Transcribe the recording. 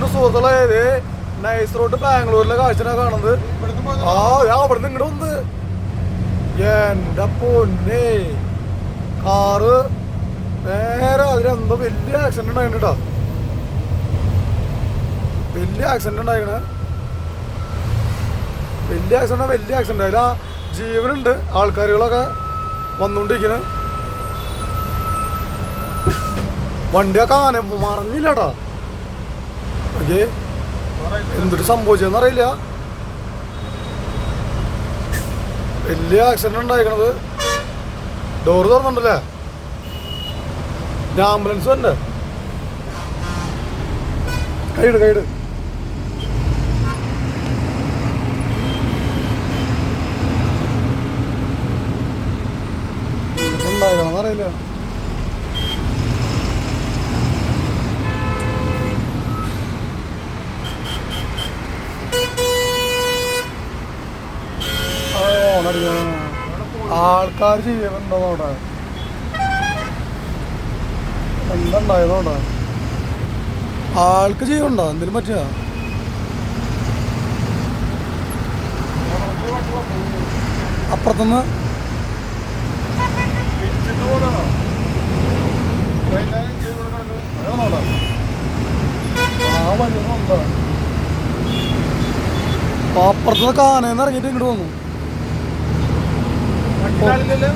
പൊന്നു സുഹൃത്തുക്കളെ nice road ബാംഗ്ലൂരിലെ കാഴ്ചനാ കാണുന്നത്. ആ അവിടെ നിന്ന് ഇങ്ങോട്ട് വന്ന്. എന്റെ കാറ് നേരെ അതിലെന്തോ വലിയ ആക്സിഡന്റ് ഉണ്ടായിട്ടാ വലിയ ആക്സിഡന്റ് ഉണ്ടായിക്കണേ വലിയ ആക്സിഡന്റ് വലിയ ആക്സിഡന്റ് അതിൽ ആ ജീവനുണ്ട്. ആൾക്കാരുകളൊക്കെ വന്നുകൊണ്ടിരിക്കുന്നത് വണ്ടിയൊക്കെ ആന മറഞ്ഞില്ലടാ ഓക്കേ എന്തൊരു സംഭവിച്ചതെന്ന് അറിയില്ല. വലിയ ആക്സിഡന്റ് ഉണ്ടായിരിക്കണത് ഡോറ് തുറന്നുണ്ടല്ലേ ഞാൻ ആംബുലൻസ് കൈട് കൈയിട് കൈയിട് ഉണ്ടായിക്കണമെന്ന് ആൾക്കാർ ചെയ്യുന്നുണ്ടോ അവിടെ ആൾക്ക് ചെയ്യുന്നുണ്ടോ? എന്തിനും പറ്റിയ? അപ്പുറത്തുനിന്ന് ആ വലുതുണ്ടോ അപ്പുറത്തുനിന്ന് കാനേന്ന് ഇങ്ങോട്ട് വന്നു. കണ്ടാലില്ലല്ലോ